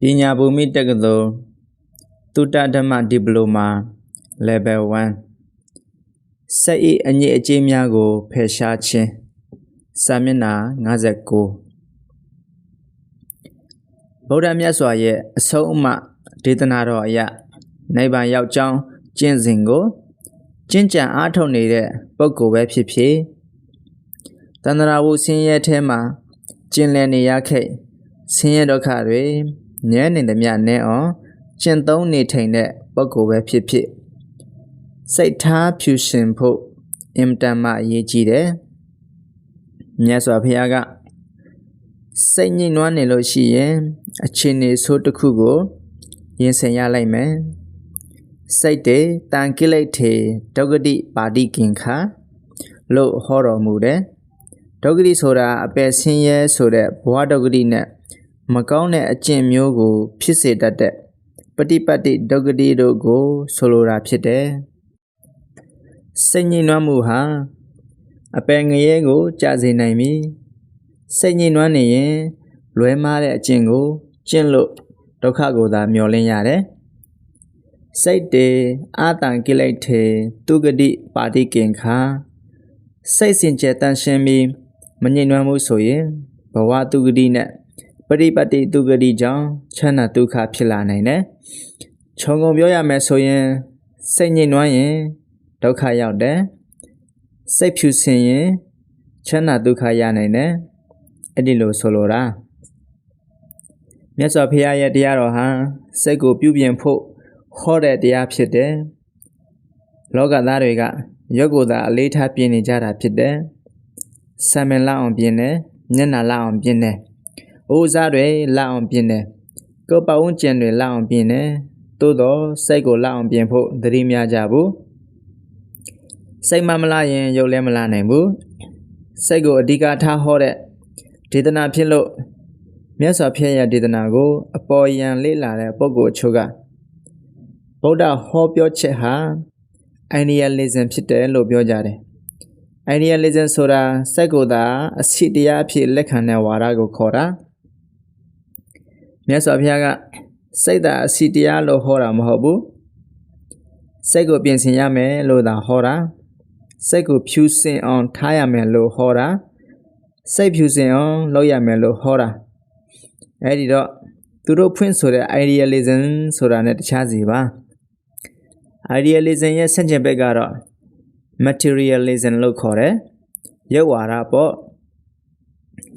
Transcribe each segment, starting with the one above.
ပညာဘူမိတက္ကသိုလ်သုတဓမ္မဒီပလိုမာ level 1စိတ်၏အညစ်အကြေးများကိုဖယ်ရှားခြင်းစာမျက်နှာ59ဗုဒ္ဓမြတ်စွာရဲ့အဆုံးအမဒေသနာတော်အရနိဗ္ဗာန်ရောက်ကြောင်းကျင့်စဉ်ကိုကျင့်ကြံအားထုတ်နေတဲ့ပုဂ္ဂိုလ်ပဲဖြစ်ဖြစ်တန္တရာဝုဆင်းရဲထဲမှာကျင်လည်နေရခဲ့ဆင်းရဲဒုက္ခတွေ ညံနေသည်မြနဲ့အောင်ကျင့်သုံးနေထိုင်တဲ့ပုဂ္ဂိုလ်ပဲဖြစ်ဖြစ်စိတ်ထားဖြူရှင်ဖို့အင်တန်မှအရေးကြီးတယ်မြတ်စွာဘုရားကစိတ်ညစ်နွမ်းနေလို့ရှိရင်အခြေအနေဆိုးတစ်ခုကိုရင်ဆိုင်ရလိုက်မယ်စိတ်တေတန်ကိလေထေဒုက္ကတိပါတိကင်ခာလို့ဟောတော်မူတယ်ဒုက္ကတိဆိုတာအပယ်ဆင်းရဲဆိုတဲ့ဘဝဒုက္ကတိနဲ့ မကောင်းတဲ့အကျင့်မျိုးကို ဖြစ်စေတတ်တဲ့ပฏิပတ်တိဒုက္ကတိတို့ကို ဆိုလိုတာဖြစ်တယ်စိတ်ညစ်နွမ်းမှုဟာအပယ်ငရဲကိုကြာစေနိုင်ပြီစိတ်ညစ်နွမ်းနေရင်လွဲမားတဲ့အကျင့်ကိုကျင့်လို့ဒုက္ခကိုသာမျောလင်းရတယ်စိတ်တေအာတံကိလေထေတုဂတိပါတိကင်ခာစိတ်စင်ကြယ်တန်ရှင်းပြီးမညစ်နွမ်းမှုဆိုရင်ဘဝတုဂတိနဲ့ ပရိပတ်တိတုဂတိကြောင့်ချမ်းသာဒုက္ခဖြစ်လာနိုင်တယ်။ခြုံငုံပြောရမယ်ဆိုရင်စိတ်ညစ်နွမ်းရင်ဒုက္ခရောက်တယ်။စိတ်ဖြူစင်ရင်ချမ်းသာဒုက္ခရနိုင်တယ်။အဲ့ဒီလိုဆိုလိုတာမြတ်စွာဘုရားရဲ့တရားတော်ဟာစိတ်ကိုပြုပြင်ဖို့ဟောတဲ့တရားဖြစ်တယ်။လောကသားတွေကရုပ်ကိုယ်သာအလေးထားပြင်နေကြတာဖြစ်တယ်။ဆံမင်လောက်အောင်ပြင်တယ်၊မျက်နှာလောက်အောင်ပြင်တယ်။ အိုးစားတွေလောက်အောင်ပြင်တယ်။ကိုယ်ပဝန်းကျင်တွေလောက်အောင်ပြင်တယ်။သို့တော့စိတ်ကိုလောက်အောင်ပြင်ဖို့သတိများကြဘူး။စိတ်မမလာရင်ရုပ်လည်းမလာနိုင်ဘူး။စိတ်ကိုအဓိကထားဟောတဲ့ဒေသနာဖြစ်လို့မြတ်စွာဘုရားရဲ့ဒေသနာကိုအပေါ်ယံလေ့လာတဲ့ပုဂ္ဂိုလ်ချို့ကဗုဒ္ဓဟောပြောချက်ဟာ idealism ဖြစ်တယ်လို့ပြောကြတယ် idealism ဆိုတာစိတ်ကိုယ်သာအစီတရားအဖြစ်လက်ခံတဲ့ဝါဒကိုခေါ်တာ မြတ်စွာဘုရားကစိတ်သာအစီတရားလို့ဟောတာမဟုတ်ဘူးစိတ်ကိုပြင်ဆင်ရမယ်လို့သာဟောတာစိတ်ကိုဖြူစင်အောင်ထားရမယ်လို့ဟောတာစိတ်ဖြူစင်အောင်လုပ်ရမယ်လို့ဟောတာအဲ့ဒီတော့သူတို့ဖွင့်ဆိုတဲ့ idealism ဆိုတာ ਨੇ တခြားစီပါ idealism ရဲ့ဆန့်ကျင်ဘက်ကတော့ materialism လို့ခေါ်တယ်ရုပ်ဝါဒပေါ့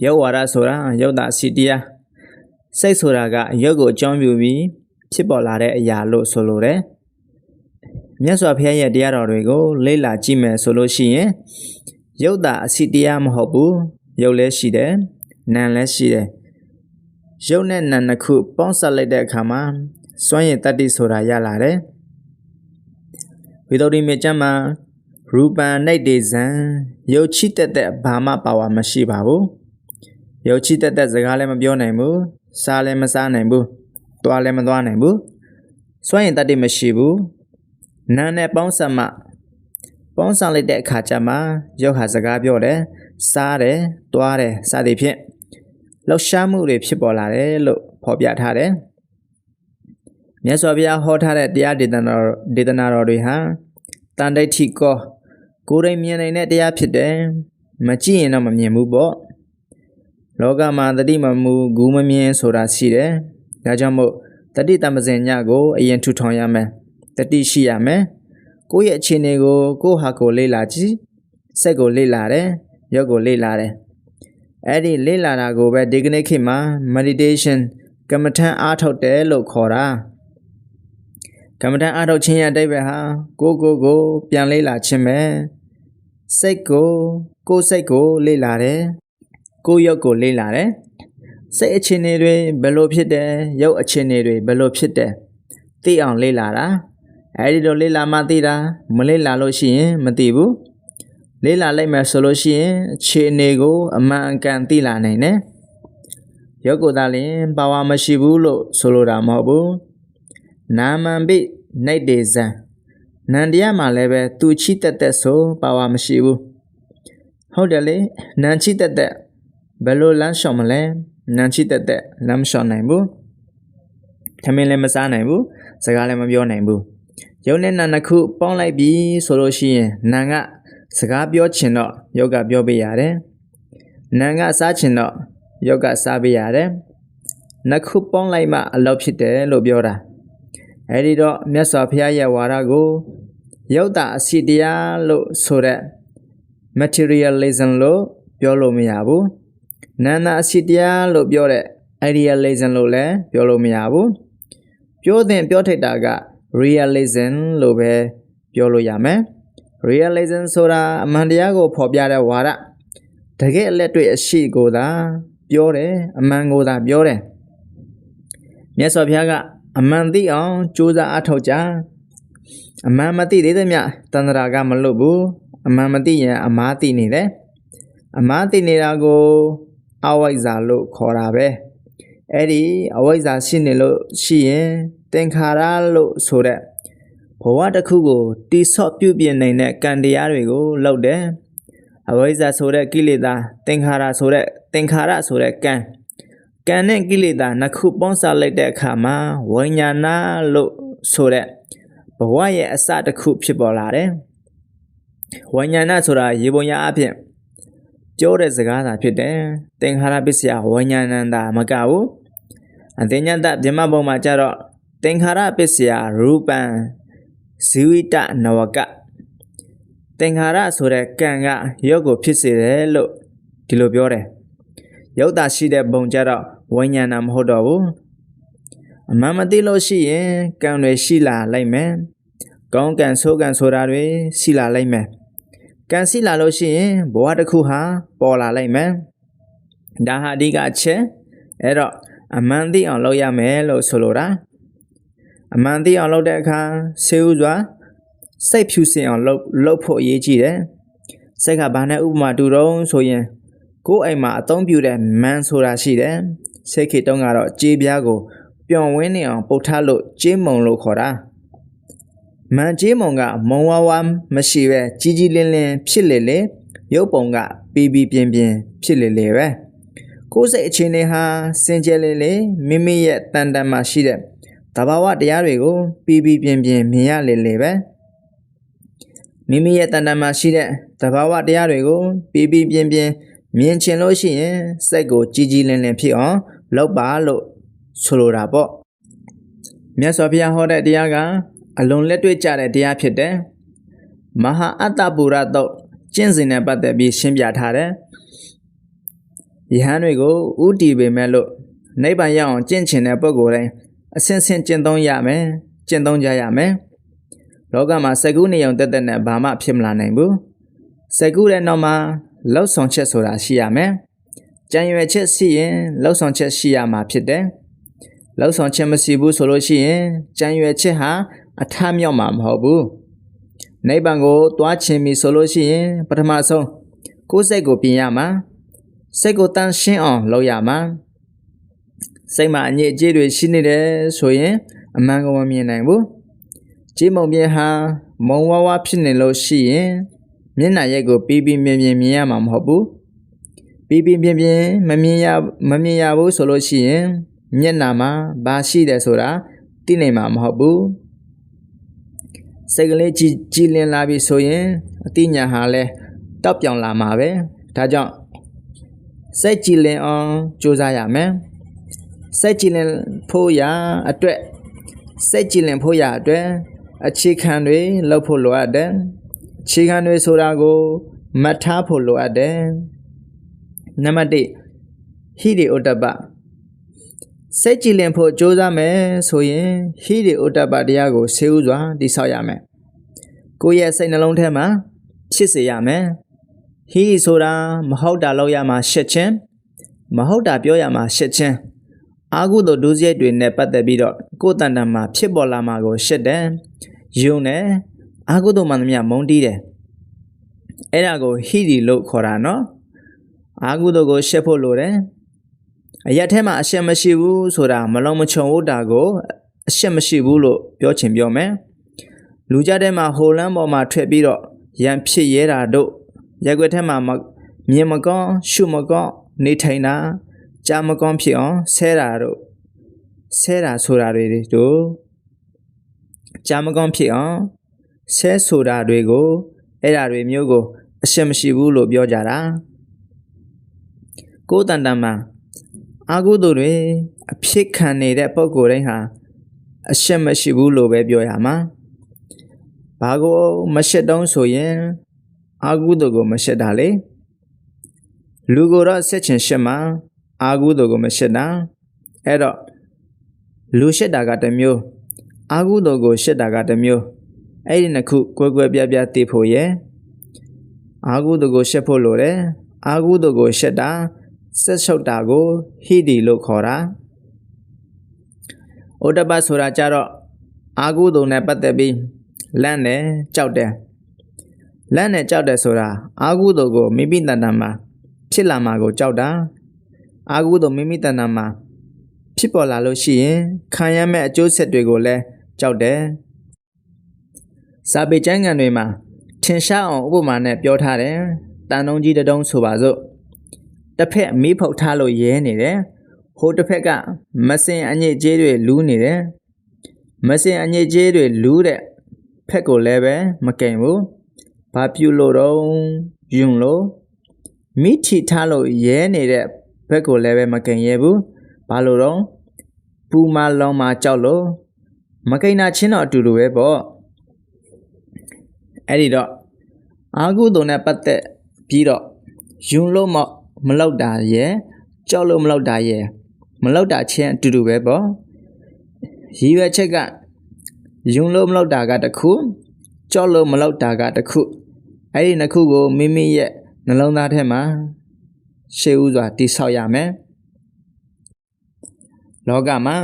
ရုပ်ဝါဒဆိုတာရုပ်တာစီတရား စိတ်ဆိုတာကရုပ်ကိုအကြောင်းပြုပြီးဖြစ်ပေါ်လာတဲ့အရာလို့ဆိုလိုတယ်မြတ်စွာဘုရားရဲ့တရားတော်တွေကိုလေ့လာကြည့်မယ်ဆိုလို့ရှိရင်ရုပ်တာအစီတရားမဟုတ်ဘူးရုပ်လည်းရှိတယ်နာမ်လည်းရှိတယ်ရုပ်နဲ့နာမ်နှစ်ခုပေါင်းစပ်လိုက်တဲ့အခါမှာစွမ်းရည်တတ္တိဆိုတာရလာတယ်ဝိသုဒ္ဓိမေကျမ်းမှာရူပံနှိတ်တေဇံရုပ်ချိတက်တဲ့ဘာမှပါဝါမရှိပါဘူးရုပ်ချိတက်တဲ့စကားလည်းမပြောနိုင်ဘူး စားလည်းမစားနိုင်ဘူးတွားလည်းမသွားနိုင်ဘူးစွန့်ရင်တတ်တိမရှိဘူးနာနဲ့ပေါင်းစပ်မှပေါင်းစပ်လိုက်တဲ့အခါကျမှရုပ်ဟာစကားပြောတယ်စားတယ်တွားတယ်စသည်ဖြင့်လှောက်ရှားမှုတွေဖြစ်ပေါ်လာတယ်လို့ဖော်ပြထားတယ်မြတ်စွာဘုရားဟောထားတဲ့တရားဒေသနာတော်ဒေသနာတော်တွေဟာတန်တိဋ္ဌိကောကိုယ်တိုင်မြင်နိုင်တဲ့တရားဖြစ်တယ်မကြည့်ရင်တော့မမြင်ဘူးပေါ့ လောကမှာတတိမမူဂူးမမြင်ဆိုတာရှိတယ်ဒါကြောင့်မို့တတိတမစင်ညကိုအရင်ထူထောင်ရမယ်တတိရှိရမယ်ကိုယ့်ရဲ့အခြေအနေကိုကိုယ့်ဟာကိုလေ့လာကြည့်စိတ်ကိုလေ့လာတယ်ရုပ်ကိုလေ့လာတယ်အဲ့ဒီလေ့လာတာကိုပဲဒီကနေ့ခေတ်မှာ meditation ကမ္မထန်အားထုတ်တယ်လို့ခေါ်တာကမ္မထအားထုတ်ခြင်းရဲ့အတိတ်ပဲဟာကိုကိုကို ပြန်လေးလာခြင်းပဲစိတ်ကိုကိုစိတ်ကိုလေ့လာတယ် ကိုရုပ်ကိုလေ့လာတယ်စိတ်အခြေအနေတွေဘယ်လိုဖြစ်တယ်ရုပ်အခြေအနေတွေဘယ်လိုဖြစ်တယ်သိအောင်လေ့လာတာအဲဒီလိုလေ့လာမှသိတာမလေ့လာလို့ရှိရင်မသိဘူးလေ့လာလိုက်မယ်ဆိုလို့ရှိရင်အခြေအနေကိုအမှန်အကန်သိလာနိုင်တယ်ရုပ်ကိုယ်သာလင်ပါဝါမရှိဘူးလို့ဆိုလိုတာမဟုတ်ဘူးနာမံပိနှိတ်တေဇံနန္တရားမှာလည်းပဲသူချိတက်တက်ဆိုပါဝါမရှိဘူးဟုတ်တယ်လေနန်ချိတက်တက် ဘယ်လိုလမ်းလျှောက်မလဲနန်ချိတက်တက်လမ်းမလျှောက်နိုင်ဘူးထမင်းလည်းမစားနိုင်ဘူးစကားလည်းမပြောနိုင်ဘူးရုပ်နဲ့နာနှစ်ခုပေါင်းလိုက်ပြီဆိုလို့ရှိရင်နာကစကားပြောချင်တော့ယောက်ကပြောပေးရတယ်နာကစားချင်တော့ယောက်ကစားပေးရတယ်နှစ်ခုပေါင်းလိုက်မှအလောက်ဖြစ်တယ်လို့ပြောတာအဲဒီတော့မြတ်စွာဘုရားရဲ့ဝါဒကိုယုတ်တာအစီတရားလို့ဆိုတဲ့ materialism လို့ပြောလို့မရဘူး နာနာအစီတရားလို့ပြောတဲ့ idealism လို့လည်းပြောလို့မရဘူးပြောတဲ့ပြောထိုက်တာက realism လို့ပဲပြောလို့ရမယ် realism ဆိုတာအမှန်တရားကိုဖော်ပြတဲ့ဝါဒတကယ်အလက်တွေ့အရှိကိုသာပြောတယ်အမှန်ကိုသာပြောတယ်မြတ်စွာဘုရားကအမှန်သိအောင်ကြိုးစားအထောက်ကြအမှန်မသိသေးတဲ့မြတ်တန္တရာကမလွတ်ဘူးအမှန်မသိရင်အမားသိနေတယ်အမားသိနေတာကို အဝိဇ္ဇာလို့ခေါ်တာပဲအဲ့ဒီအဝိဇ္ဇာရှိနေလို့ရှိရင်သင်္ခါရလို့ဆိုတဲ့ဘဝတစ်ခုကိုတိဆော့ပြုပြင်နိုင်တဲ့ကံတရားတွေကိုလုပ်တယ်အဝိဇ္ဇာဆိုတဲ့ကိလေသာသင်္ခါရဆိုတဲ့သင်္ခါရဆိုတဲ့ကံကံနဲ့ကိလေသာနှစ်ခုပေါင်းစပ်လိုက်တဲ့အခါမှာဝိညာဏလို့ဆိုတဲ့ဘဝရဲ့အစတစ်ခုဖြစ်ပေါ်လာတယ်ဝိညာဏဆိုတာရေပုံရအဖြစ် ပြောတဲ့စကားသာဖြစ်တယ်သင်္ခါရပစ္စယဝိညာဏတာမကဘူးအတင်ညတဗြဟ္မဘုံမှာကြတော့သင်္ခါရပစ္စယရူပံဇီဝိတနဝကသင်္ခါရဆိုတဲ့ကံကရုပ်ကိုဖြစ်စေတယ်လို့ဒီလိုပြောတယ်ရုပ်တာရှိတဲ့ဘုံကြတော့ဝိညာဏမဟုတ်တော့ဘူးအမှန်မသိလို့ရှိရင်ကံတွေရှိလာလိုက်မယ်ကောင်းကံဆိုးကံဆိုတာတွေရှိလာလိုက်မယ် ကံရှိလာလို့ရှိရင်ဘဝတစ်ခုဟာပေါ်လာလိုက်မယ်ဒါဟာအဓိကအချက်အဲ့တော့အမှန်သိအောင်လုပ်ရမယ်လို့ဆိုလိုတာအမှန်သိအောင်လုပ်တဲ့အခါဆေးဥစွာစိတ်ဖြူစင်အောင်လုပ်လုပ်ဖို့အရေးကြီးတယ်စိတ်ကဘာနဲ့ဥပမာတူတော့ဆိုရင်ကိုယ်အိမ်မှာအသုံးပြုတဲ့မန်ဆိုတာရှိတယ်စိတ်ခေတုံးကတော့ကြေးပြားကိုပျော်ဝင်းနေအောင်ပုတ်ထားလို့ကြေးမုံလို့ခေါ်တာ မန်ကြေးမုံကမုံဝါးဝါမရှိပဲကြီးကြီးလင်းလင်းဖြစ်လေလေရုပ်ပုံကပီပီပြင်းပြင်းဖြစ်လေလေပဲကိုယ်စိတ်အခြေအနေဟာစင်ကြယ်လေလေမိမိရဲ့တန်တန်မှာရှိတဲ့တဘာဝတရားတွေကိုပီပီပြင်းပြင်းမြင်ရလေလေပဲမိမိရဲ့တန်တန်မှာရှိတဲ့တဘာဝတရားတွေကိုပီပီပြင်းပြင်းမြင်ချင်လို့ရှိရင်စိတ်ကိုကြီးကြီးလင်းလင်းဖြစ်အောင်လုပ်ပါလို့ဆိုလိုတာပေါ့မြတ်စွာဘုရားဟောတဲ့တရားက အလွန်လက်တွေ့ကျတဲ့တရားဖြစ်တယ်မဟာအတ္တပူရတော့ကျင့်စဉ်နဲ့ပတ်သက်ပြီးရှင်းပြထားတယ်ယဟန်တွေကိုဥတီပေမဲ့လို့နိဗ္ဗာန်ရောက်အောင်ကျင့်ချင်တဲ့ပုဂ္ဂိုလ်တိုင်းအစင်စင်ကျင့်သုံးရမယ်ကျင့်သုံးကြရမယ်လောကမှာစကုနေအောင်တက်တက်နဲ့ဘာမှဖြစ်မလာနိုင်ဘူးစကုတဲ့နောက်မှာလောက်ဆောင်ချက်ဆိုတာရှိရမယ်ကြံရွယ်ချက်ရှိရင်လောက်ဆောင်ချက်ရှိရမှာဖြစ်တယ်လောက်ဆောင်ချက်မရှိဘူးဆိုလို့ရှိရင်ကြံရွယ်ချက်ဟာ အထမြောက်မှာမဟုတ်ဘူးနိဗ္ဗာန်ကိုတွားချင်ပြီဆိုလို့ရှိရင်ပထမဆုံးကိုယ်စိတ်ကိုပြင်ရမှာစိတ်ကိုတန်ရှင်းအောင်လုပ်ရမှာစိတ်မှာအညစ်အကြေးတွေရှိနေတယ်ဆိုရင်အမှန်ကိုမမြင်နိုင်ဘူးကြေးမုံပြင်းဟာမုံဝါးဝါဖြစ်နေလို့ရှိရင်မျက်နှာရိုက်ကိုပြီးပြီးမြင်မြင်မြင်ရမှာမဟုတ်ဘူးပြီးပြီးမြင်မြင်မမြင်ရမမြင်ရဘူးဆိုလို့ရှိရင်မျက်နှာမှာဘာရှိတယ်ဆိုတာသိနိုင်မှာမဟုတ်ဘူး စိတ်ကလေးကြည်ကြည်လင်လာပြီဆိုရင်အတိညာဟာလဲတောက်ပြောင်လာမှာပဲဒါကြောင့်စိတ်ကြည်လင်အောင်ကြိုးစားရမယ်စိတ်ကြည်လင်ဖို့ရအတွက်စိတ်ကြည်လင်ဖို့ရအတွက်အခြေခံတွေလုပ်ဖို့လိုအပ်တယ်အခြေခံတွေဆိုတာကိုမှတ်ထားဖို့လိုအပ်တယ်နံပါတ်1ဟိရိဥတ္တပ စိတ်ကြည်လင်ဖို့ကြိုးစားမယ်ဆိုရင်ဟိရိဥတ္တပတရားကိုဆေးဥစွာတိဆောက်ရမယ်ကိုယ့်ရဲ့စိတ်နှလုံးထဲမှာချစ်စေရမယ်ဟိရိဆိုတာမဟုတ်တာလောက်ရမှာရှက်ချင်းမဟုတ်တာပြောရမှာရှက်ချင်းအာဟုသောဒုစရိုက်တွေနဲ့ပတ်သက်ပြီးတော့ကိုယ်တန်တန်မှာဖြစ်ပေါ်လာမှာကိုရှက်တယ်ယုံတယ်အာဟုသောမှန်သမျှမုန်းတီးတယ်အဲ့ဒါကိုဟိရိလို့ခေါ်တာနော်အာဟုသောကိုရှက်ဖို့လိုတယ် အရက်ထဲမှာအရှက်မရှိဘူးဆိုတာမလုံးမချုံဝတ်တာကိုအရှက်မရှိဘူးလို့ပြောချင်ပြောမယ်လူကြတဲ့မှာဟိုလန်းပေါ်မှာထွက်ပြီးတော့ရန်ဖြစ်ရဲတာတို့ရက်ွက်ထဲမှာမြင်မကောင်းရှုမကောင်းနေထိုင်တာကြာမကောင်းဖြစ်အောင်ဆဲတာတို့ဆဲတာဆိုတာတွေတို့ကြာမကောင်းဖြစ်အောင်ဆဲဆိုတာတွေကိုအဲ့ဓာတွေမျိုးကိုအရှက်မရှိဘူးလို့ပြောကြတာကိုယ်တန်တန်မှာ အာဟုသူတွေအဖြစ်ခံနေတဲ့ပုံကိုယ်တိုင်းဟာအရှက်မရှိဘူးလို့ပဲပြောရမှာဘာကိုမရှက်တုံးဆိုရင်အာဟုသူကိုမရှက်တာလေလူကိုတော့ဆက်ချင်ရှက်မှာအာဟုသူကိုမရှက်တာအဲ့တော့လူရှက်တာကတစ်မျိုးအာဟုသူကိုရှက်တာကတစ်မျိုးအဲ့ဒီနှစ်ခုကွဲကွဲပြားပြားသိဖို့ရဲ့အာဟုသူကိုရှက်ဖို့လိုတယ်အာဟုသူကိုရှက်တာ ဆက်ရှုပ်တာကိုဟိဒီလို့ခေါ်တာဩတပတ်ဆိုတာကြတော့အာဟုသူနဲ့ပတ်သက်ပြီးလန့်တယ်ကြောက်တယ်လန့်နဲ့ကြောက်တယ်ဆိုတာအာဟုသူကိုမိမိတန်တန်မှာဖြစ်လာမှာကိုကြောက်တာအာဟုသူမိမိတန်တန်မှာဖြစ်ပေါ်လာလို့ရှိရင်ခံရမယ့်အကျိုးဆက်တွေကိုလည်းကြောက်တယ်စာပေကျမ်းဂန်တွေမှာထင်ရှားအောင်ဥပမာနဲ့ပြောထားတယ်တန်တုံးကြီးတစ်တုံးဆိုပါစို့ တစ်ဖက်မီးဖုတ်ထားလို့ရဲနေတယ်ဟိုတစ်ဖက်ကမစင်အညစ်အကြေးတွေလူးနေတယ်မစင်အညစ်အကြေးတွေလူးတဲ့ဖက်ကိုလည်းပဲမကင်ဘူးဘာပြုလို့တော့ယွန်းလို့မိထီထားလို့ရဲနေတဲ့ဘက်ကိုလည်းပဲမကင်ရဲဘူးဘာလို့တော့ပူမလောင်မကြောက်လို့မကိန်းနာချင်းတော့အတူတူပဲပေါ့အဲ့ဒီတော့အာဟုတုံနဲ့ပတ်သက်ပြီးတော့ယွန်းလို့မ မလောက်တာရဲ့ကြောက်လို့မလောက်တာရဲ့မလောက်တာချင်းအတူတူပဲပေါ့ရည်ရွယ်ချက်ကယွန်းလို့မလောက်တာကတစ်ခုကြောက်လို့မလောက်တာကတစ်ခုအဲ့ဒီနှစ်ခုကိုမိမိရဲ့နှလုံးသားထဲမှာရှေးဥစွာတိဆောက်ရမယ်လောကမှာ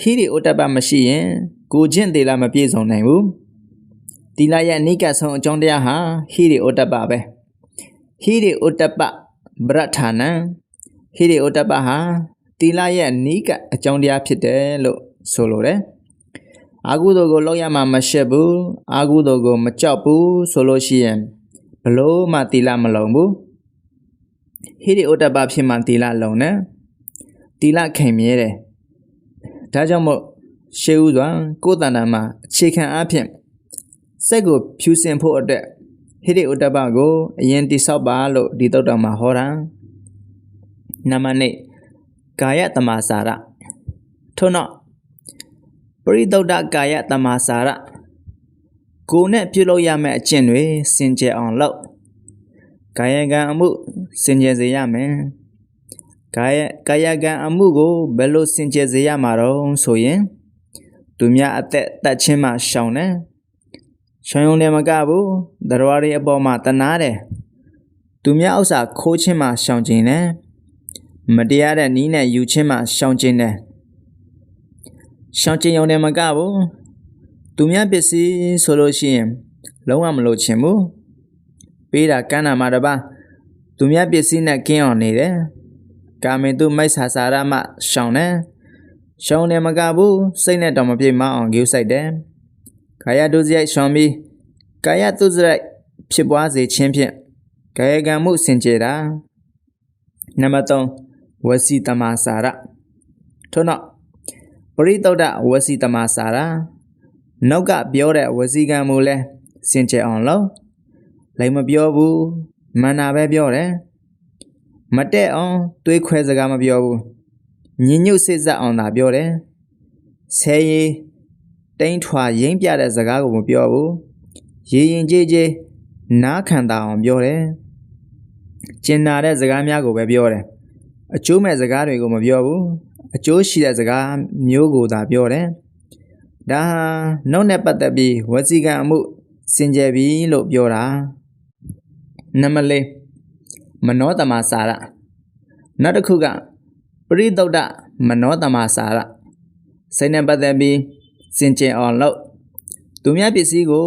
ဟိရိဥတ္တပမရှိရင်ကိုချင်းသေးလာမပြေဆုံးနိုင်ဘူးတိလရဲ့အနိကဆုံးအကြောင်းတရားဟာဟိရိဥတ္တပပဲဟိရိဥတ္တပ ဗရထာနံဟိရိဥတ္တပဟာတိလရဲ့အနိကအကြောင်းတရားဖြစ်တယ်လို့ဆိုလိုတယ်အာဟုသောကိုလောက်ရမှာမရှက်ဘူးအာဟုသောကို မကြောက်ဘူးဆိုလို့ရှိရင်ဘလို့မှတိလမလုံဘူးဟိရိဥတ္တပဖြစ်မှတိလလုံတယ်တိလခင်မြဲတယ်ဒါကြောင့်မို့ရှေးဥစွာကိုယ်တဏ္ဍာမှာအခြေခံအဖြစ်စက်ကိုဖြူစင်ဖို့အတွက် ဟိရိဥတ္တပကိုအရင်တိဆောက်ပါလို့ဒီတုတ်တော်မှာဟောတာနံပါတ်1ကာယတမစာရထို့နောက်ပရိသုဒ္ဓကာယတမစာရကိုယ်နဲ့ပြုလုပ်ရမယ့်အကျင့်တွေစင်ကြယ်အောင်လုပ်ကာယကံအမှုစင်ကြယ်စေရမယ်ကာယကာယကံအမှုကိုဘယ်လိုစင်ကြယ်စေရမှာတော့ဆိုရင် သူများအသက်တတ်ခြင်းမှရှောင်တယ် ရှောင်ရုံနဲ့မကဘူးတရားတွေအပေါ်မှာတနာတယ်သူများဥစ္စာခိုးခြင်းမှရှောင်ခြင်းတယ်မတရားတဲ့နီးနဲ့ယူခြင်းမှရှောင်ခြင်းတယ်ရှောင်ခြင်းရုံနဲ့မကဘူးသူများပစ္စည်းဆိုလို့ရှိရင်လုံးဝမလို့ချင်ဘူးပေးတာကမ်းတာမှတပါသူများပစ္စည်းနဲ့ကင်းအောင်နေတယ်ကာမင်သူမိုက်ဆာစာရမရှောင်တယ်ရှောင်တယ်မကဘူးစိတ်နဲ့တော့မပြေမအောင်ဂိူးဆိုင်တယ် ကာယဒုစရိုက်ရှောင်ပြီးကာယဒုစရိုက်ဖြစ်ပွားစေခြင်းဖြင့်ကာယကံမှုစင်ကြယ်တာနံပါတ်3ဝစီတမစာရထို့နောက်ပရိသုဒ္ဓဝစီတမစာရနောက်ကပြောတဲ့ဝစီကံမှုလဲစင်ကြယ်အောင်လုပ်လိုက်မပြောဘူးမန္နာပဲပြောတယ်မတက်အောင်တွေးခွဲစကားမပြောဘူးညင်ညွတ်စစ်ဆက်အောင်သာပြောတယ်ဆဲရီ တိန်ထွာရင်းပြတဲ့စကားကိုမပြောဘူးရေရင်ကြေးကြေးနားခံတာအောင်ပြောတယ်ကျင်နာတဲ့စကားများကိုပဲပြောတယ်အကျိုးမဲ့စကားတွေကိုမပြောဘူးအကျိုးရှိတဲ့စကားမျိုးကိုသာပြောတယ်ဒါဟာနှုတ်နဲ့ပတ်သက်ပြီးဝစီကံအမှုစင်ကြယ်ပြီလို့ပြောတာနံပါတ်၄မနောတမစာရနောက်တစ်ခုကပရိသုဒ္ဓမနောတမစာရစိတ်နဲ့ပတ်သက်ပြီး စင်ကြယ်အောင်လုပ်သူများပစ္စည်းကို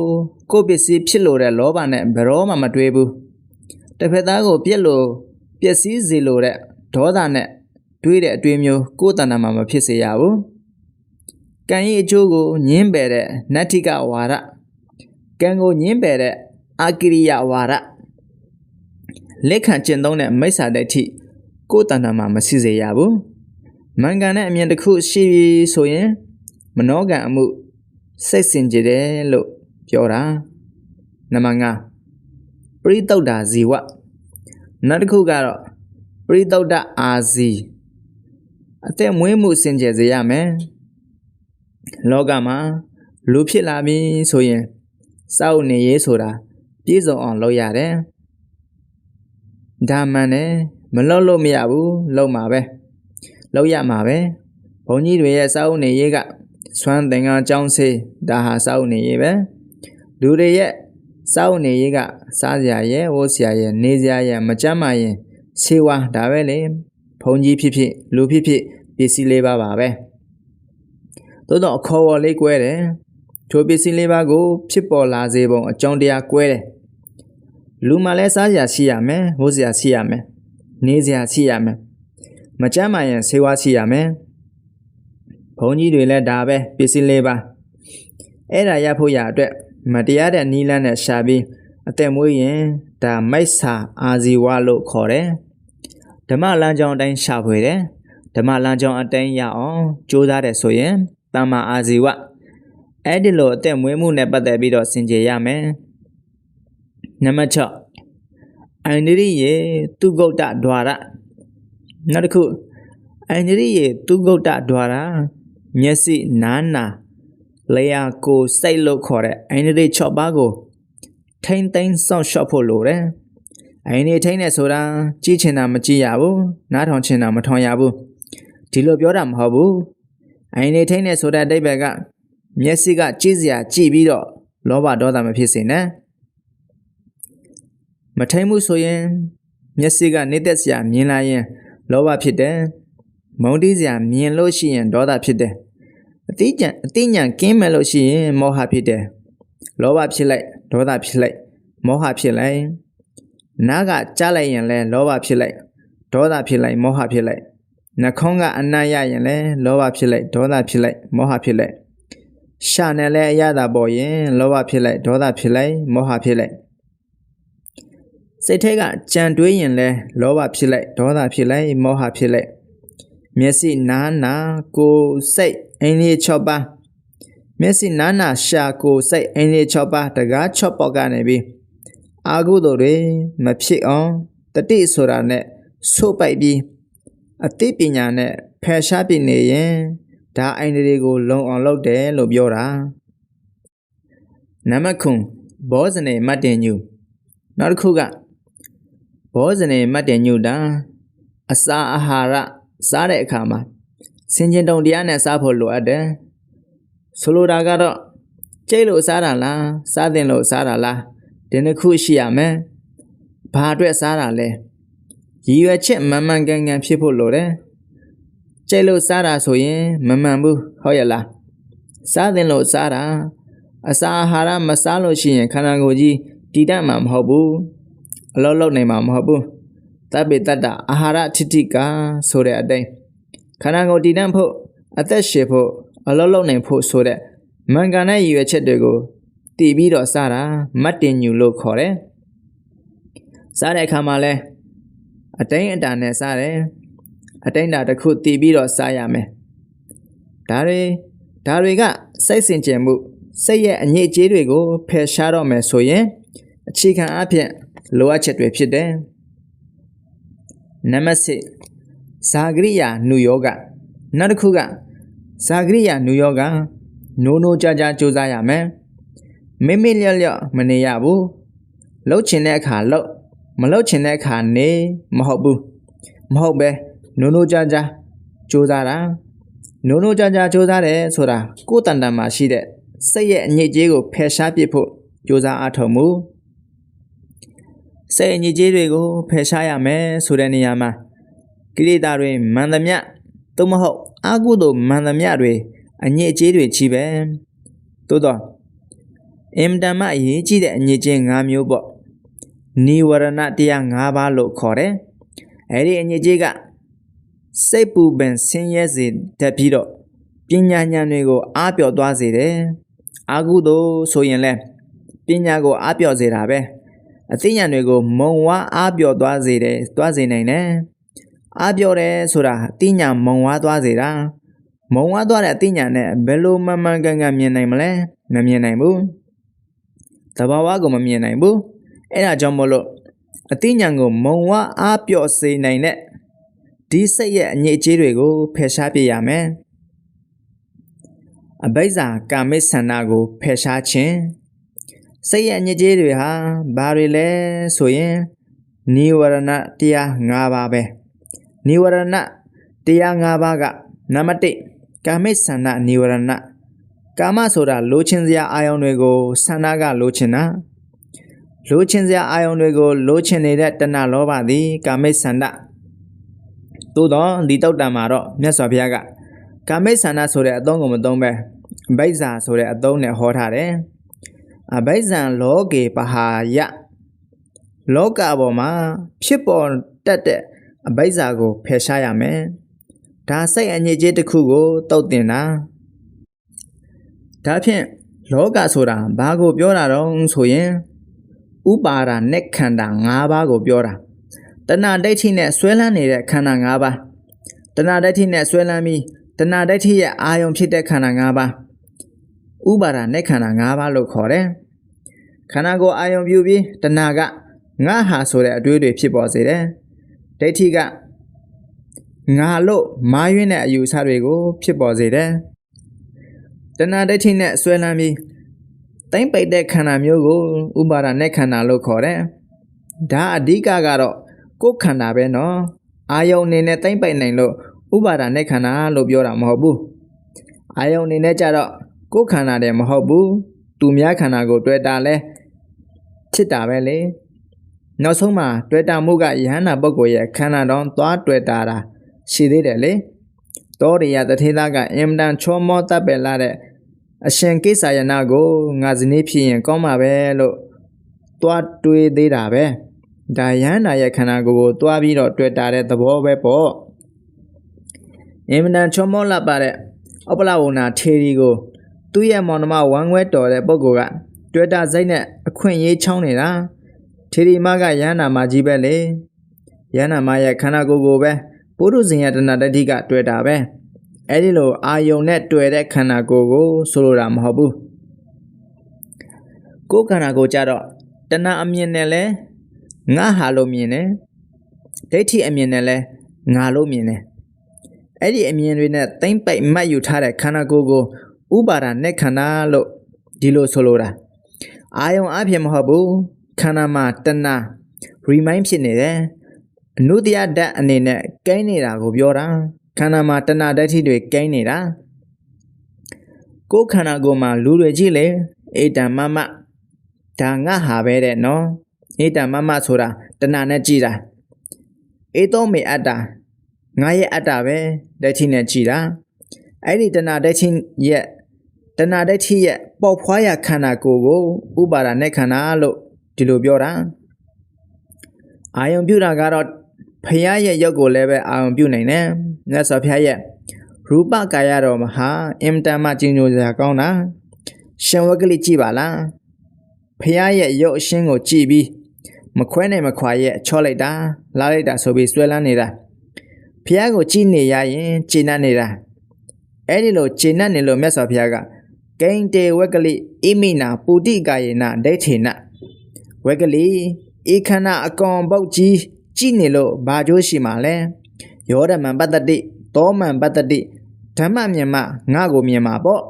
ကိုယ့်ပစ္စည်းဖြစ်လို့တဲ့လောဘနဲ့ဘယ်တော့မှမတွေးဘူးတစ်ဖက်သားကိုပြက်လို့ပျက်စီးစေလို့တဲ့ဒေါသနဲ့တွေးတဲ့အတွေးမျိုးကိုယ်တဏ္ဍာမှာမဖြစ်စေရဘူးကံရဲ့အကျိုးကိုညင်းပယ်တဲ့နတ္ထိကဝါဒကံကိုညင်းပယ်တဲ့အာကိရိယဝါဒလက်ခံကျင့်သုံးတဲ့မိစ္ဆာဒိဋ္ဌိကိုယ်တဏ္ဍာမှာမစီစေရဘူးမှန်ကန်တဲ့အမြင်တစ်ခုရှိပြီဆိုရင် မနောကံအမှုစိတ်စင်ကြယ်တယ်လို့ပြောတာနံပါတ်5ပရိသုဒ္ဓဇီဝနောက်တစ်ခုကတော့ပရိသုဒ္ဓအာဇီအသက်မွေးမှုစင်ကြယ်စေရမယ်လောကမှာလူဖြစ်လာပြီဆိုရင်စောက်နေရေးဆိုတာပြည့်စုံအောင်လုပ်ရတယ်ဒါမှန်တယ်မလုပ်လို့မရဘူးလုပ်မှာပဲလုပ်ရမှာပဲဘုန်းကြီးတွေရဲ့စောက်နေရေးက စွမ်းသင်္ကန်းကြောင်းစေးဒါဟာစောက်နေရေးပဲလူတွေရဲ့စောက်နေရေးကစားစရာရဲ့ဝတ်စရာရဲ့နေစရာရဲ့မကြမ်းမာရင်ဆေးဝါးဒါပဲလေဘုန်းကြီးဖြစ်ဖြစ်လူဖြစ်ဖြစ်ပစ္စည်းလေးပါပါပဲသို့တော့အခေါ်ဝေါ်လေးကွဲတယ်ထိုပစ္စည်းလေးပါးကို ဖြစ်ပေါ်လာစေပုံအကြောင်းတရားကွဲတယ်လူမှလည်းစားစရာရှိရမယ်ဝတ်စရာရှိရမယ်နေစရာရှိရမယ်မကြမ်းမာရင်ဆေးဝါးရှိရမယ်ဘုန်း ကြီးတွေလည်းဒါပဲပစ္စည်းလေးပါအဲ့ဒါရဖို့ရအတွက်မတရားတဲ့နီးလန်းနဲ့ရှာပြီးအသက်မွေးရင်ဒါမိုက်စာအာဇီဝလို့ခေါ်တယ်ဓမ္မလမ်းကြောင်းအတိုင်းရှာဖွေတယ်ဓမ္မလမ်းကြောင်းအတိုင်းရအောင်ကြိုးစားတယ်ဆိုရင်တမ္မာအာဇီဝအဲ့ဒီလိုအသက်မွေးမှုနဲ့ပတ်သက်ပြီးတော့စင်ကြယ်ရမယ်နံပါတ်6အိန္ဒိရိယေသူဂုတ်တဒွါရနောက်တစ်ခုအိန္ဒိရိယေသူဂုတ်တဒွါရ မျက်စိနားနာလျာကိုစိတ်လို့ခေါ်တဲ့အိန္ဒိရိ6ပါးကိုထိမ့်သိမ်းစောင့်ရှောက်ဖို့လိုတယ်အိန္ဒိထိမ့်နေဆိုတာကြည့်ချင်တာမကြည့်ရဘူးနားထောင်ချင်တာမထောင်ရဘူးဒီလိုပြောတာမဟုတ်ဘူးအိန္ဒိထိမ့်နေဆိုတဲ့အဓိပ္ပာယ်ကမျက်စိကကြည့်စရာကြည့်ပြီးတော့လောဘဒေါသမဖြစ်စေနဲ့မထိန်မှုဆိုရင်မျက်စိကနှိမ့်သက်စရာမြင်လာရင်လောဘဖြစ်တယ်မုန်းတီးစရာမြင်လို့ရှိရင်ဒေါသဖြစ်တယ် အတိညာအတိညာကင်းမဲ့လို့ရှိရင်မောဟဖြစ်တယ်လောဘဖြစ်လိုက်ဒေါသဖြစ်လိုက်မောဟဖြစ်လိုက်နားကကြားလိုက်ရင်လည်းလောဘဖြစ်လိုက်ဒေါသဖြစ်လိုက်မောဟဖြစ်လိုက်နှာခေါင်းကအနံ့ရရင်လည်းလောဘဖြစ်လိုက်ဒေါသဖြစ်လိုက်မောဟဖြစ်လိုက်ရှာနဲ့လည်းအရသာပေါ်ရင်လောဘဖြစ်လိုက်ဒေါသဖြစ်လိုက်မောဟဖြစ်လိုက်စိတ်ထဲကကြံတွေးရင်လဲလောဘဖြစ်လိုက်ဒေါသဖြစ်လိုက်မောဟဖြစ်လိုက် မျက်စိနားနာကိုယ်စိတ်အင်းလေး6ပါးမျက်စိနားနာရှာကိုယ်စိတ်အင်းလေး6ပါးတကား6ပေါက်ကနေပြီးအာဟုတို့တွေမဖြစ်အောင်တတိဆိုတာနဲ့ဆို့ပိုက်ပြီးအသိပညာနဲ့ဖယ်ရှားပြနေရင်ဒါအိန္ဒြေကို လုံအောင်လုပ်တယ်လို့ပြောတာနံပါတ်9ဘောဇနေမတ်တင်ညူနောက်တစ်ခုကဘောဇနေမတ်တင်ညူတာအစာအာဟာရ စားတဲ့အခါမှာစင်ကျင်တုံတရားနဲ့စားဖို့လိုအပ်တယ်ဆိုလိုတာကတော့ကြိတ်လို့စားတာလားစားတင်လို့စားတာလားဒီနှစ်ခုရှိရမယ်ဘာအတွက်စားတာလဲရည်ရွယ်ချက်မှန်မှန်ကန်ကန်ဖြစ်ဖို့လိုတယ်ကြိတ်လို့စားတာဆိုရင်မမှန်ဘူးဟုတ်ရဲ့လားစားတင်လို့စားတာအစာအာဟာရမစားလို့ရှိရင်ခန္ဓာကိုယ်ကြီးတည်တတ်မှာမဟုတ်ဘူးအလုံးလုံးနိုင်မှာမဟုတ်ဘူး တပ်ပိတ္တအာဟာရထိတိကဆိုတဲ့အတိုင်းခန္ဓာကိုယ်တည်တတ်ဖို့အသက်ရှည်ဖို့အလုံးလုံးနိုင်ဖို့ဆိုတဲ့မင်္ဂန်တဲ့ရည်ရွယ်ချက်တွေကိုတည်ပြီးတော့စားတာမတ်တင်ညူလို့ခေါ်တယ်စားတဲ့အခါမှာလဲအတိုင်းအတာနဲ့စားတယ်အတိုင်းတာတစ်ခုတည်ပြီးတော့စားရမယ်ဒါတွေဒါတွေကစိတ်စင်ကြယ်မှုစိတ်ရဲ့အညစ်အကြေးတွေကိုဖယ်ရှားတော့မယ်ဆိုရင်အခြေခံအဖြစ်လိုအပ်ချက်တွေဖြစ်တယ် နံပါတ်7ဇာဂရိယာနုယောဂနောက်တစ်ခုကဇာဂရိယာနုယောဂနိုးနိုးကြကြစူးစမ်းရမယ်မိမိလျော့လျော့မနေရဘူးလှုပ်ချင်တဲ့အခါလှုပ်မလှုပ်ချင်တဲ့အခါနေမဟုတ်ဘူးမဟုတ်ပဲနိုးနိုးကြကြစူးစမ်းတာနိုးနိုးကြကြစူးစမ်းတယ်ဆိုတာကိုယ်တန်တန်မှာရှိတဲ့စိတ်ရဲ့အညစ်အကြေးကိုဖယ်ရှားပစ်ဖို့ကြိုးစားအားထုတ်မှု စိတ်အညစ်အကြေးတွေကိုဖယ်ရှားရမယ်ဆိုတဲ့နေရာမှာကိလေသာတွေမန္တမြသို့မဟုတ်အာဟုသို့မန္တမြတွေအညစ်အကြေးတွေချီပဲသို့တော့အင်တမအရေးကြီးတဲ့အညစ်အကြေး၅မျိုးပေါ့နိဝရဏတရား၅ပါးလို့ခေါ်တယ်အဲ့ဒီအညစ်အကြေးကစိတ်ပူပင်ဆင်းရဲစေတတ်ပြီးတော့ပညာဉာဏ်တွေကိုအားပြော့သွားစေတယ်အာဟုသို့ဆိုရင်လဲပညာကိုအားပြော့စေတာပဲ အသိဉာဏ်တွေကိုမုံဝါအားပြော့သွားစေတယ်သွားစေနိုင်တယ်အားပြောတယ်ဆိုတာအတိညာမုံဝါးသွားစေတာမုံဝါးသွားတဲ့အတိညာနဲ့ဘယ်လိုမှန်မှန်ကန်ကန်မြင်နိုင်မလဲမမြင်နိုင်ဘူးတဘာဝကိုမမြင်နိုင်ဘူးအဲ့ဒါကြောင့်မို့လို့အတိညာကိုမုံဝါးအားပြော့စေနိုင်တဲ့ဒီစိတ်ရဲ့အငြိအကျေးတွေကိုဖယ်ရှားပြရမယ်အဘိဇာကာမိဆန္ဒကိုဖယ်ရှားခြင်း စိတ်ရဲ့အညစ်အကြေးတွေဟာဘာတွေလဲဆိုရင်နိဝရဏတရား၅ပါးပဲနိဝရဏတရား၅ပါးကနံပါတ်1ကာမိဆန္ဒနိဝရဏကာမဆိုတာလိုချင်စရာအာယုံတွေကိုဆန္ဒကလိုချင်တာလိုချင်စရာအာယုံတွေကိုလိုချင်နေတဲ့တဏှလောဘသည်ကာမိဆန္ဒသို့တော့ဒီတောက်တံမှာတော့မြတ်စွာဘုရားကကာမိဆန္ဒဆိုတဲ့အသုံးကိုမသုံးပဲဗိဇ္ဇာဆိုတဲ့အသုံးနဲ့ဟောထားတယ် အဘိဇံလောကေပဟာယလောကပေါ်မှာဖြစ်ပေါ်တတ်တဲ့အဘိဇာကိုဖယ်ရှားရမယ်ဒါစိတ်အညစ်အကြေးတစ်ခုကိုတုတ်တင်တာဒါဖြင့်လောကဆိုတာဘာကိုပြောတာတော့ဆိုရင်ဥပါဒာနဲ့ခန္ဓာ၅ပါးကိုပြောတာတဏှာဒိဋ္ဌိနဲ့ဆွဲလန်းနေတဲ့ခန္ဓာ၅ပါးတဏှာဒိဋ္ဌိနဲ့ဆွဲလန်းပြီးတဏှာဒိဋ္ဌိရဲ့အာယုံဖြစ်တဲ့ခန္ဓာ၅ပါး ဥပါဒာနဲ့ခန္ဓာ၅ပါးလို့ခေါ်တယ်ခန္ဓာကိုယ်အာယုံပြုပြီးတဏှာကငါဟာဆိုတဲ့အတွေးတွေဖြစ်ပေါ်စေတယ်ဒိဋ္ဌိကငါလို့မာယွင်းတဲ့အယူအဆတွေကို ဖြစ်ပေါ်စေတယ်တဏှာဒိဋ္ဌိနဲ့ဆွဲလန်းပြီးတိမ့်ပိတ်တဲ့ခန္ဓာမျိုးကိုဥပါဒာနဲ့ခန္ဓာလို့ခေါ်တယ်ဒါအဓိကကတော့ကိုယ်ခန္ဓာပဲနော်အာယုံအနေနဲ့တိမ့်ပိတ်နိုင်လို့ဥပါဒာနဲ့ခန္ဓာလို့ပြောတာမဟုတ်ဘူးအာယုံအနေနဲ့ကြတော့ ကိုယ်ခန္ဓာတယ်မဟုတ်ဘူးသူများခန္ဓာကိုတွေ့တာလဲဖြစ်တာပဲလေနောက်ဆုံးမှာတွေ့တာမှုကယဟန္တာပုဂ္ဂိုလ်ရဲ့ခန္ဓာတော်သွားတွေ့တာတာရှိသေးတယ်လေတောရိယတထေသားကအင်မတန်ချောမောတပ်ပယ်လာတဲ့အရှင်ကိစ္စယနာကိုငါဇနီးဖြစ်ရင်ကောင်းမှာပဲလို့သွားတွေးသေးတာပဲဒါယဟန္တာရဲ့ခန္ဓာကိုယ်ကိုသွားပြီးတော့တွေ့တာတဲ့သဘောပဲပေါ့အင်မတန်ချောမောလှပတဲ့အပ္ပလဝနာထေရီကို သူ့ရဲ့မောင်နှမဝမ်းခွဲတော်တဲ့ပုဂ္ဂိုလ်ကတွေ့တာစိတ်နဲ့အခွင့်အရေးချောင်းနေတာထေရီမကယန္နာမကြီးပဲလေယန္နာမရဲ့ခန္ဓာကိုယ်ကိုပဲပုရုဇဉ်ယတနာတတိကတွေ့တာပဲအဲ့ဒီလိုအာယုံနဲ့တွေ့တဲ့ခန္ဓာကိုယ်ကိုဆိုလိုတာမဟုတ်ဘူးကိုယ်ခန္ဓာကိုယ်ကြတော့တဏှာအမြင်နဲ့လဲငါဟာလို့မြင်တယ်ဒိဋ္ဌိအမြင်နဲ့လဲငါလို့မြင်တယ်အဲ့ဒီအမြင်တွေနဲ့သိမ့်ပိတ်မှတ်ယူထားတဲ့ခန္ဓာကိုယ်ကို ဥပါဒာနဲ့ခန္ဓာလို့ဒီလိုဆိုလိုတာအာယုံအဖြစ်မဟုတ်ဘူးခန္ဓာမှာတဏ remind ဖြစ်နေတယ်အနုတ္တယဓာတ်အနေနဲ့ကိန်းနေတာကိုပြောတာခန္ဓာမှာတဏဓာတ်ထိတွေကိန်းနေတာကိုယ်ခန္ဓာကိုယ်မှာလူတွေကြည့်လေအေတံမမဒါငါဟာပဲတဲ့နော်အေတံမမဆိုတာတဏနဲ့ကြည်တာအေသောမေအတ္တငါရဲ့အတ္တပဲဓာတ်ထိနဲ့ကြည်တာအဲ့ဒီတဏဓာတ်ထိရဲ့ တဏှာဒိဋ္ဌိရဲ့ပေါ်ဖွားရခန္ဓာကိုယ်ကိုဥပါဒာနဲ့ခန္ဓာလို့ဒီလိုပြောတာအာယုံပြုတာကတော့ဖះရဲ့ရုပ်ကိုလည်းပဲအာယုံပြုနိုင်တယ်မြတ်စွာဘုရားရဲ့ရူပကာယတော်မဟာအင်တန်မှကျဉ်းညိုစရာကောင်းတာရှင်ဝက်ကလေးကြည့်ပါလားဖះရဲ့ရုပ်အရှင်းကိုကြည့်ပြီးမခွဲနိုင်မခွာရဲ့ချော့လိုက်တာလာလိုက်တာဆိုပြီးဆွဲလန်းနေတာဖះကိုကြည့်နေရရင်ကျဉ်းနေတာအဲ့ဒီလိုကျဉ်းနေလို့မြတ်စွာဘုရားက ဂိန်တေဝက်ကလိဣမိနာပုတိကာယေနဒိဋ္ဌေနဝက်ကလိဧခန္ဓာအကောင်ပုတ်ကြီးကြည်နေလို့ဘာကျိုးရှိမှာလဲယောဓမံပတ္တတိတောမံပတ္တတိဓမ္မမြင်မှငါကိုမြင်မှာပေါ့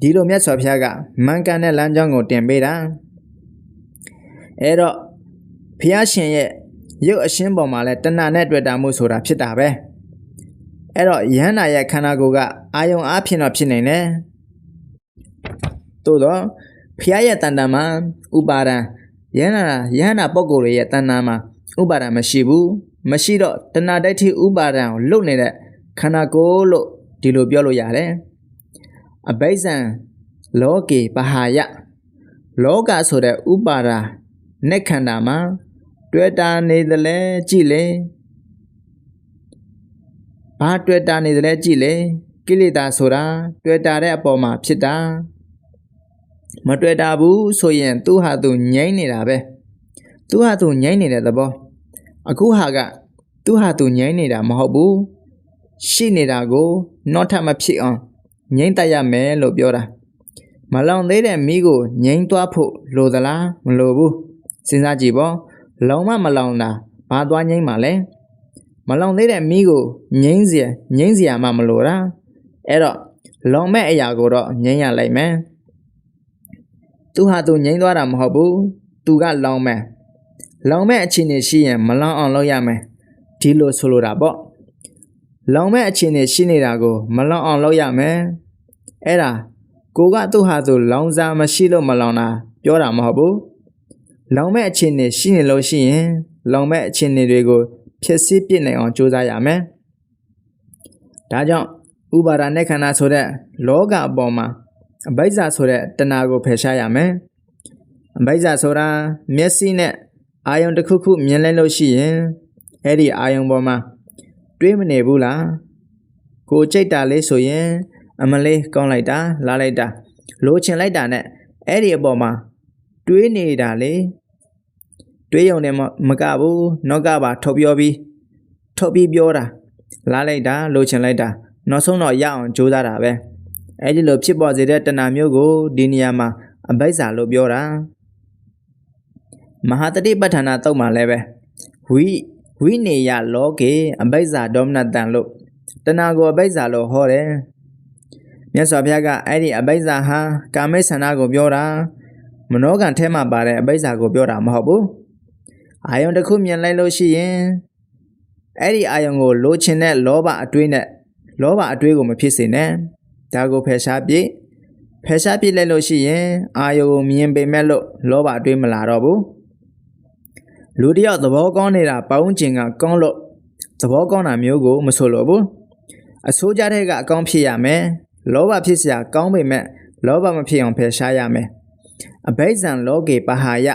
ဒီလိုမြတ်စွာဘုရားကမန်ကန်တဲ့လမ်းကြောင်းကိုတင်ပေးတာအဲ့တော့ဘုရားရှင်ရဲ့ရုပ်အရှင်းပေါ်မှာလဲတဏှာနဲ့တွေ့တာမှုဆိုတာဖြစ်တာပဲအဲ့တော့ယန္နာရဲ့ခန္ဓာကိုယ်ကအာယုံအားဖြင့်တော့ဖြစ်နေတယ် သို့တော့ဖျားရဲ့တန်တန်မှာဥပါဒံယန္နာယန္နာပုဂ္ဂိုလ်တွေရဲ့တန်တန်မှာဥပါဒံမရှိဘူးမရှိတော့တဏှာဒိဋ္ဌိဥပါဒံကိုလွတ်နေတဲ့ခန္ဓာကိုယ်လို့ဒီလိုပြောလို့ရတယ်အဘိဇံလောကေပဟာယလောကဆိုတဲ့ဥပါဒာနဲ့ခန္ဓာမှာတွေ့တာနေတယ်လဲကြည့်လေဘာတွေ့တာနေတယ်လဲကြည့်လေကိလေသာဆိုတာတွေ့တာတဲ့အပေါ်မှာဖြစ်တာ မတွေ့တာဘူးဆိုရင်သူ့ဟာသူငြိမ့်နေတာပဲသူ့ဟာသူငြိမ့်နေတဲ့သဘောအခုဟာကသူ့ဟာသူငြိမ့်နေတာမဟုတ်ဘူးရှိနေတာကိုနောက်ထပ်မဖြစ်အောင်ငြိမ့်တတ်ရမယ်လို့ပြောတာမလောင်သေးတဲ့မိကိုငြိမ့်သွားဖို့လိုသလားမလိုဘူးစဉ်းစားကြည့်ပေါ့လောင်မမလောင်တာဘာသွားငြိမ့်မှာလဲမလောင်သေးတဲ့မိကိုငြိမ့်စရာငြိမ့်စရာမှမလိုတာအဲ့တော့လောင်မဲ့အရာကိုတော့ငြိမ့်ရလိုက်မယ် သူဟာသူငြိမ့်သွားတာမဟုတ်ဘူးသူကလောင်မဲ့လောင်မဲ့အခြေအနေရှိရင်မလောင်အောင်လုပ်ရမယ်ဒီလိုဆိုလိုတာပေါ့လောင်မဲ့အခြေအနေရှိနေတာကို မလောင်အောင်လုပ်ရမယ်အဲ့ဒါကိုကသူ့ဟာသူလောင်စားမရှိလို့မလောင်တာပြောတာမဟုတ်ဘူးလောင်မဲ့အခြေအနေရှိနေလို့ရှိရင် လောင်မဲ့အခြေအနေတွေကိုဖြည့်ဆည်းပြစ်နိုင်အောင်ကြိုးစားရမယ်ဒါကြောင့်ဥပါဒနဲ့ခန္ဓာဆိုတဲ့လောကအပေါ်မှာ အဘိဇ္ဇာဆိုတဲ့တဏှာကိုဖယ်ရှားရမယ်အဘိဇ္ဇာဆိုတာမျက်စိနဲ့အာယုံတစ်ခုခုမြင်လိုက်လို့ရှိရင်အဲ့ဒီအာယုံပေါ်မှာတွေးမနေဘူးလားကိုကြိတ်တာလေးဆိုရင် အမလေးကောင်းလိုက်တာလာလိုက်တာလိုချင်လိုက်တာနဲ့အဲ့ဒီအပေါ်မှာတွေးနေတာလေတွေးရုံနဲ့မကဘူးနောက်ကပါထုတ်ပြောပြီးထုတ်ပြီးပြောတာလာလိုက်တာလိုချင်လိုက်တာနောက်ဆုံးတော့ရအောင်ကြိုးစားတာပဲ အဲ့ဒီလိုဖြစ်ပေါ်စေတဲ့တဏှာမျိုးကိုဒီနေရာမှာအဘိဇ္ဇာလို့ပြောတာမဟာတတိပဋ္ဌာနာတုတ်မှာလည်းပဲဝိဝိနေယလောကေအဘိဇ္ဇာဒေါမနတံလို့တဏှာကိုအဘိဇ္ဇာလို့ဟောတယ်မြတ်စွာဘုရားကအဲ့ဒီအဘိဇ္ဇာဟာကာမိဆန္ဒကိုပြောတာမနောကံထဲမှာပါတဲ့အဘိဇ္ဇာကိုပြောတာမဟုတ်ဘူးအာယုံတစ်ခုမြင်လိုက်လို့ရှိရင်အဲ့ဒီအာယုံကိုလိုချင်တဲ့လောဘအတွေးနဲ့လောဘအတွေးကိုမဖြစ်စေနဲ့ ဒါကိုဖယ်ရှားပြစ်ဖယ်ရှားပြစ်လိုက်လို့ရှိရင်အာယုံကိုမြင်ပေမဲ့လို့လောဘအတွေးမလာတော့ဘူးလူတယောက်သဘောကောင်းနေတာပေါင်းကျင်ကကောင်းလို့သဘောကောင်းတာမျိုးကိုမဆိုလိုဘူးအဆိုးကြတဲ့ကအကောင်းဖြစ်ရမယ်လောဘဖြစ်စရာကောင်းပေမဲ့လောဘမဖြစ်အောင်ဖယ်ရှားရမယ်အဘိဇံလောကေပဟာယ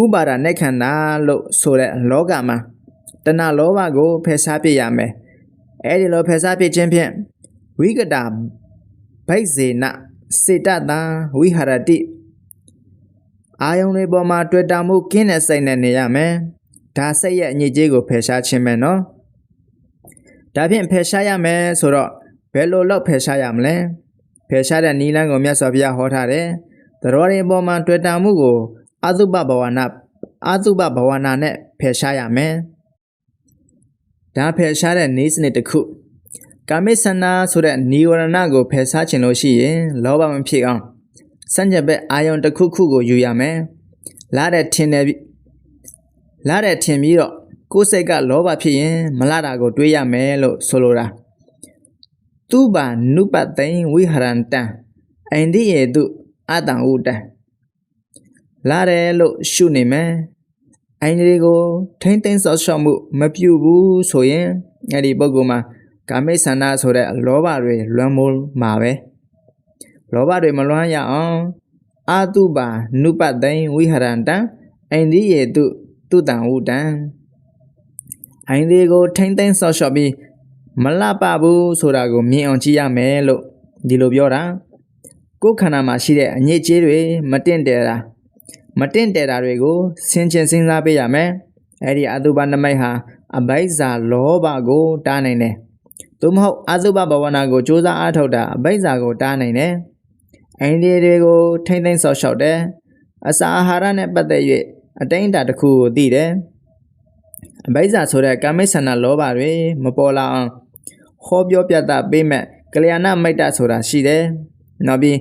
ဥပါဒနဲ့ခန္ဓာလို့ဆိုတဲ့လောကမှာတဏလောဘကိုဖယ်ရှားပြရမယ်အဲ့ဒီလိုဖယ်ရှားပြခြင်းဖြင့်ဝိကတာ ဗိဇေနစေတတံဝိဟရတိအာယုံတွေပေါ်မှာတွေ့တာမှုကင်းတဲ့စိတ်နဲ့နေရမယ်ဒါစိတ်ရဲ့အညစ်အကြေးကိုဖယ်ရှားခြင်းပဲနော်ဒါဖြင့်ဖယ်ရှားရမယ်ဆိုတော့ဘယ်လိုလုပ်ဖယ်ရှားရမလဲဖယ်ရှားတဲ့နီလန်းကိုမြတ်စွာဘုရားဟောထားတယ်သရောတွေပေါ်မှာတွေ့တာမှုကိုအတုပဘဝနာအတုပဘဝနာနဲ့ဖယ်ရှားရမယ်ဒါဖယ်ရှားတဲ့နေစနစ်တစ်ခု ကာမိဆန္ဒဆိုတဲ့နိဝရဏကိုဖယ်ရှားခြင်းလို့ရှိရင်လောဘမဖြစ်အောင်စัญญဘက်အာယုံတစ်ခုခုကိုယူရမယ်လာတဲ့ထင်တယ်လာတဲ့ထင်ပြီးတော့ကိုယ်စိတ်ကလောဘဖြစ်ရင်မလာတာကိုတွေးရမယ်လို့ဆိုလိုတာသူပါနုပသိင်ဝိဟရန္တံအိန္ဒိယေတုအတံဥတံလာတယ်လို့ရှုနေမယ်အိန္ဒိကိုထိမ့်သိမ့်ဆော့ရှော့မှုမပြုတ်ဘူးဆိုရင်အဲ့ဒီပုဂ္ဂိုလ်မှာ ကာမိဆန္ဒဆိုတဲ့လောဘတွေလွမ်းမိုးမှာပဲလောဘတွေမလွမ်းရအောင်အာတုပါနုပသိင်ဝိဟရန္တံအိန္ဒိယေတုတုတံဥတံအိန္ဒိကို ထိမ့်သိမ့်ဆော့ရှော့ပြီးမလပဘူးဆိုတာကိုမြင်အောင်ကြည့်ရမယ်လို့ဒီလိုပြောတာကိုယ်ခန္ဓာမှာရှိတဲ့အညစ်အကြေးတွေမတင့်တယ်တာမတင့်တယ်တာတွေကိုဆင်ခြင်စဉ်းစားပေးရမယ်အဲ့ဒီအတုပနမိတ်ဟာအဘိဇာလောဘကိုတားနိုင်တယ် သို့မဟုတ်အတုပဘဝနာကိုစ조사အားထုတ်တာအဘိဇာကိုတားနိုင်တယ်အိန္ဒိယတွေကိုထိမ့်သိမ့်ဆော့ရှော့တယ်အစာအာဟာရနဲ့ပတ်သက်၍အတိုင်းအတာတစ်ခုကိုသိတယ်အဘိဇာဆိုတဲ့ကာမိဆန္ဒလောဘတွေမပေါ်လာအောင်ဟောပြောပြတာပေးမဲ့ကလျာဏမိတ်တဆိုတာရှိတယ်နောက်ပြီး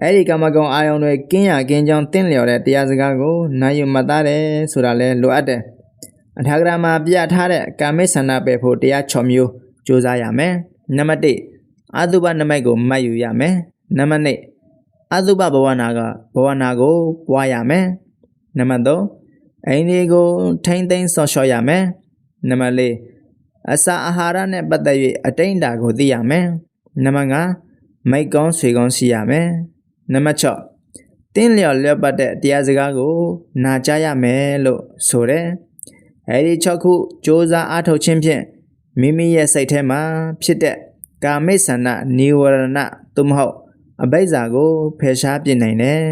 အဲ့ဒီကမ္မကုံအာယုံတွေကင်းရကင်းကြောင်းတင့်လျော်တဲ့တရားစကားကိုနာယူမှတ်သားတယ်ဆိုတာလဲလိုအပ်တယ်အထာဂရမှာပြထားတဲ့ကာမိဆန္ဒပယ်ဖို့တရား6မျိုး စူးစမ်းရမယ်နံပါတ်1အတုပနမိတ်ကိုမှတ်ယူရမယ်နံပါတ်2အတုပဘဝနာကဘဝနာကိုပွားရမယ်နံပါတ်3အိန္ဒိကိုထိမ့်သိမ်းဆော့ရှော့ရမယ်နံပါတ်4အစာအာဟာရနဲ့ပတ်သက်၍အတိတ်တာကိုသိရမယ်နံပါတ်5မိတ်ကောင်းဆွေကောင်းရှိရမယ်နံပါတ်6တင်းလျော်လျော့ပတ်တဲ့တရားစကားကိုနာကြားရမယ်လို့ဆိုတယ်အဲဒီ6ခုစ조사အားထုတ်ခြင်းဖြင့် မိမိရဲ့စိတ်ထဲမှာဖြစ်တဲ့ကာမိဆန္ဒနိဝရဏသို့မဟုတ်အဘိဇ္ဇာကိုဖယ်ရှားပြနိုင်တယ်